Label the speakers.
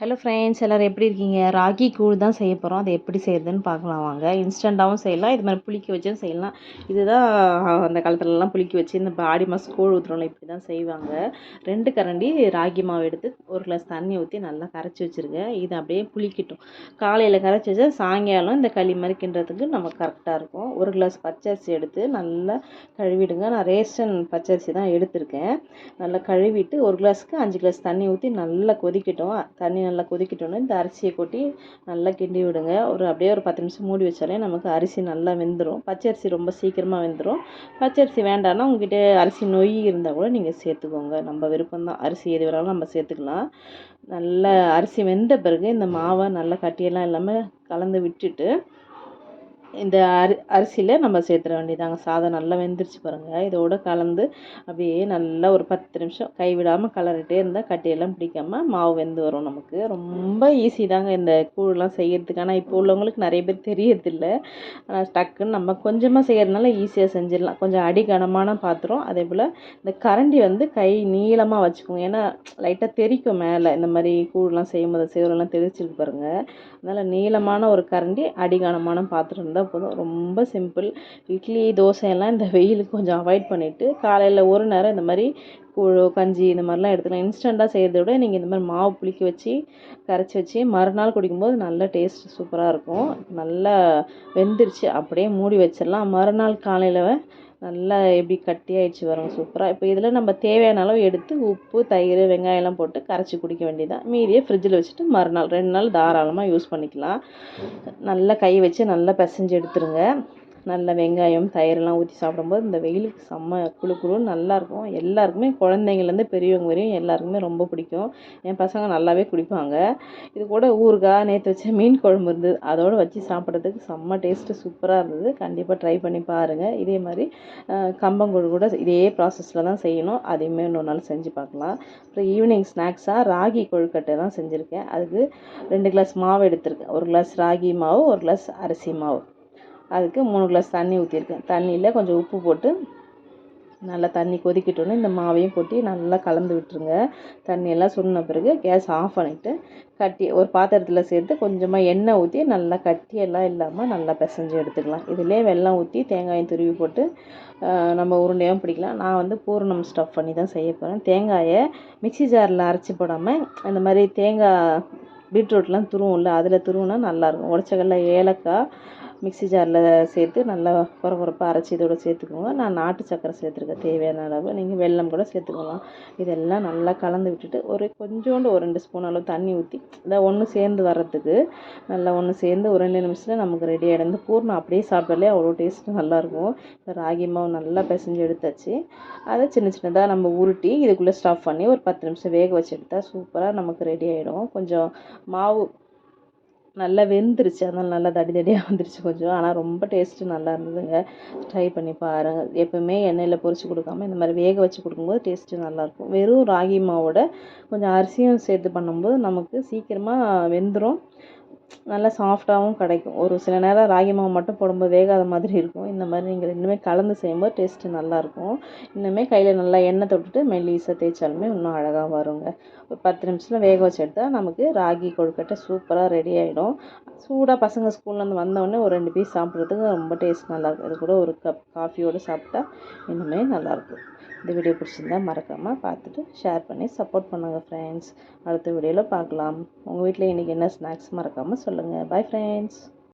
Speaker 1: Hello friends எல்லோரும் எப்படி இருக்கீங்க? ராகி கூழ் தான் செய்ய போகிறோம் அதை எப்படி செய்கிறதுன்னு பார்க்கலாம் வாங்க. இன்ஸ்டண்ட்டாகவும் செய்யலாம். இது மாதிரி புளிக்க வச்சும் செய்யலாம். இதுதான் அந்த காலத்துலலாம் புளிக்க வச்சு இந்த ஆடி மாதம் கூழ் ஊற்றுறோம்ல இப்படி தான் செய்வாங்க. ரெண்டு கரண்டி ராகி மாவு எடுத்து ஒரு கிளாஸ் தண்ணி ஊற்றி நல்லா கரைச்சி வச்சுருங்க. இது அப்படியே புளிக்கட்டும். காலையில் கரைச்சி வச்சா சாயங்காலம் இந்த களி மாதிரி கிண்டுறதுக்கு நமக்கு கரெக்டாக இருக்கும். ஒரு கிளாஸ் பச்சரிசி எடுத்து நல்லா கழுவிடுங்க. நான் ரேஷன் பச்சரிசி தான் எடுத்திருக்கேன். நல்லா கழுவிட்டு ஒரு கிளாஸுக்கு அஞ்சு கிளாஸ் தண்ணி ஊற்றி நல்லா கொதிக்கட்டும். தண்ணி நல்லா கொதிக்கிட்டோன்னே இந்த அரிசியை கொட்டி நல்லா கிண்டி விடுங்க. ஒரு அப்படியே ஒரு பத்து நிமிஷம் மூடி வச்சாலே நமக்கு அரிசி நல்லா வெந்துடும் பச்சை அரிசி ரொம்ப சீக்கிரமாக வெந்துடும் பச்சை அரிசி வேண்டாம்னா உங்ககிட்ட அரிசி நொய் இருந்தால் கூட நீங்கள் சேர்த்துக்கோங்க. நம்ம விருப்பம்தான். அரிசி எது வேணாலும் நம்ம சேர்த்துக்கலாம். நல்லா அரிசி வெந்த பிறகு இந்த மாவை நல்லா கட்டியெல்லாம் இல்லாமல் கலந்து விட்டுட்டு இந்த அரி அரிசியில் நம்ம சேர்த்துட வேண்டியதாங்க. சாதம் நல்லா வெந்துருச்சு பாருங்கள் இதோட கலந்து அப்படியே நல்லா ஒரு பத்து நிமிஷம் கைவிடாமல் கலரிட்டே இருந்தால் கட்டியெல்லாம் பிடிக்காமல் மாவு வெந்து வரும் நமக்கு. ரொம்ப ஈஸி தாங்க இந்த கூழெலாம் செய்கிறதுக்கு ஆனால் இப்போ உள்ளவங்களுக்கு நிறைய பேர் தெரியறதில்ல. ஆனால் டக்குன்னு நம்ம கொஞ்சமாக செய்கிறதுனால ஈஸியாக செஞ்சிடலாம். கொஞ்சம் அடிகனமான பாத்திரம். அதே போல் இந்த கரண்டி வந்து கை நீளமாக வச்சுக்கோங்க. ஏன்னா லைட்டாக தெரிக்கும் மேலே. இந்த மாதிரி கூழெலாம் செய்யும்போது சேவரெல்லாம் தெரிச்சிருக்கு பாருங்கள் அதனால் நீளமான ஒரு கரண்டி அடிகனமான பாத்திரம் இருந்தால் போதும் ரொம்ப சிம்பிள் இட்லி தோசையெல்லாம் இந்த வெயிலுக்கு கொஞ்சம் அவாய்ட் பண்ணிவிட்டு காலையில் ஒரு நேரம் இந்த மாதிரி கூழோ கஞ்சி இந்த மாதிரிலாம் எடுத்துக்கலாம். இன்ஸ்டண்ட்டாக செய்கிறத விட நீங்கள் இந்த மாதிரி மாவு புளிக்க வச்சு கரைச்சி வச்சு மறுநாள் குடிக்கும்போது நல்ல டேஸ்ட் சூப்பராக இருக்கும். நல்லா வெந்துருச்சு அப்படியே மூடி வச்சிடலாம். மறுநாள் காலையில் நல்லா எப்படி கட்டியாயிடுச்சு வரும் சூப்பராக இப்போ இதில் நம்ம தேவையான அளவு எடுத்து உப்பு தயிர் வெங்காயம்லாம் போட்டு கரைச்சி குடிக்க வேண்டியதான் மீதியை ஃப்ரிட்ஜில் வச்சுட்டு மறுநாள் ரெண்டு நாள் தாராளமாக யூஸ் பண்ணிக்கலாம். நல்லா கை வச்சு நல்லா பிசைஞ்சு எடுத்துருங்க. நல்ல வெங்காயம் தயிரெல்லாம் ஊற்றி சாப்பிடும்போது இந்த வெயிலுக்கு செம்ம குழு குழுன்னு நல்லாயிருக்கும். எல்லாருக்குமே குழந்தைங்கள்லேருந்து பெரியவங்க வரையும் எல்லாருக்குமே ரொம்ப பிடிக்கும். என் பசங்க நல்லாவே குடிப்பாங்க. இது கூட ஊறுகாய் நேற்று வச்ச மீன் குழம்பு இருந்தது அதோடு வச்சு சாப்பிட்றதுக்கு செம்ம டேஸ்ட்டு சூப்பராக இருந்தது. கண்டிப்பாக ட்ரை பண்ணி பாருங்கள் இதே மாதிரி கம்பங்கூழ் கூட இதே ப்ராசஸில் தான் செய்யணும். அதையுமே இன்னொரு நாள் செஞ்சு பார்க்கலாம். அப்புறம் ஈவினிங் ஸ்நாக்ஸாக ராகி கொழுக்கட்டை தான் செஞ்சுருக்கேன். அதுக்கு ரெண்டு கிளாஸ் மாவு எடுத்திருக்கேன். ஒரு கிளாஸ் ராகி மாவு ஒரு கிளாஸ் அரிசி மாவு. அதுக்கு மூணு கிளாஸ் தண்ணி ஊற்றிருக்கேன் தண்ணியில் கொஞ்சம் உப்பு போட்டு நல்லா தண்ணி கொதிக்கிட்டோன்னே இந்த மாவையும் கொட்டி நல்லா கலந்து விட்டுருங்க. தண்ணியெல்லாம் சுருன பிறகு கேஸ் ஆஃப் பண்ணிவிட்டு கட்டி ஒரு பாத்திரத்தில் சேர்த்து கொஞ்சமாக எண்ணெய் ஊற்றி நல்லா கட்டியெல்லாம் இல்லாமல் நல்லா பிசைஞ்சு எடுத்துக்கலாம். இதிலே வெள்ளம் ஊற்றி தேங்காயும் துருவி போட்டு நம்ம உருண்டையும் பிடிக்கலாம். நான் வந்து பூரணம் ஸ்டஃப் பண்ணி தான் செய்ய போகிறேன் தேங்காயை மிக்சி ஜாரில் அரைச்சி போடாமல் அந்த மாதிரி தேங்காய் பீட்ரூட்லாம் துருவும்ல அதில் துருவுனா நல்லாயிருக்கும் உடச்சக்கல்ல ஏலக்காய் மிக்ஸி ஜாரில் சேர்த்து நல்லா குற அரைச்சி இதோட சேர்த்துக்கோங்க. நான் நாட்டு சக்கரை சேர்த்துருக்கேன். தேவையான அளவு. நீங்கள் வெல்லம் கூட சேர்த்துக்கலாம். இதெல்லாம் நல்லா கலந்து விட்டுட்டு ஒரு கொஞ்சோண்டு ஒரு ரெண்டு ஸ்பூன் அளவு தண்ணி ஊற்றி இதை ஒன்று சேர்ந்து வர்றதுக்கு நல்லா ஒன்று சேர்ந்து ஒரு ரெண்டு நிமிஷத்தில் நமக்கு ரெடி ஆகிடும் இந்த பூர்ணம் அப்படியே சாப்பிட்டாலே அவ்வளோ டேஸ்ட்டு நல்லாயிருக்கும் ராகி மாவு நல்லா பிசைஞ்சு எடுத்தாச்சு. அதை சின்ன சின்னதாக நம்ம உருட்டி இதுக்குள்ளே ஸ்டஃப் பண்ணி ஒரு பத்து நிமிஷம் வேக வச்சு எடுத்தால் சூப்பராக நமக்கு ரெடி ஆகிடும் கொஞ்சம் மாவு நல்லா வெந்துருச்சு. அதனால் நல்லா தடி தடியாக வந்துருச்சு கொஞ்சம். ஆனால் ரொம்ப டேஸ்ட்டு நல்லா இருந்ததுங்க. ட்ரை பண்ணி பாருங்கள் எப்போவுமே எண்ணெயில் பொரிச்சு கொடுக்காம இந்த மாதிரி வேக வச்சு கொடுக்கும்போது டேஸ்ட்டு நல்லாயிருக்கும் வெறும் ராகி மாவோட கொஞ்சம் அரிசியும் சேர்த்து பண்ணும்போது நமக்கு சீக்கிரமாக வெந்துடும் நல்லா சாஃப்டாகவும் கிடைக்கும். ஒரு சில நேரம் ராகி மாவு மட்டும் போடும்போது வேகாத மாதிரி இருக்கும். இந்த மாதிரி நீங்கள் ரெண்டுமே கலந்து செய்யும்போது டேஸ்ட்டு நல்லாயிருக்கும் இன்னுமே கையில் நல்லா எண்ணெய் தொட்டுட்டு மெல்லீஸாக தேய்ச்சாலுமே இன்னும் அழகாக வருங்க. ஒரு பத்து நிமிஷத்தில் வேக வச்சு எடுத்தால் நமக்கு ராகி கொழுக்கட்டை சூப்பராக ரெடி ஆகிடும் சூடாக பசங்க ஸ்கூல்லேருந்து வந்தோடனே ஒரு ரெண்டு பீஸ் சாப்பிட்றதுக்கு ரொம்ப டேஸ்ட் நல்லாயிருக்கும் இது கூட ஒரு கப் காஃபியோடு சாப்பிட்டா இன்னுமே நல்லாயிருக்கும் இந்த வீடியோ பிடிச்சிருந்தா மறக்காமல் பார்த்துட்டு ஷேர் பண்ணி சப்போர்ட் பண்ணுங்கள் ஃப்ரெண்ட்ஸ் அடுத்த வீடியோவில் பார்க்கலாம். உங்கள் வீட்டில் இன்றைக்கி என்ன ஸ்நாக்ஸ் மறக்காமல் சொல்லுங்கள் பாய் ஃப்ரெண்ட்ஸ்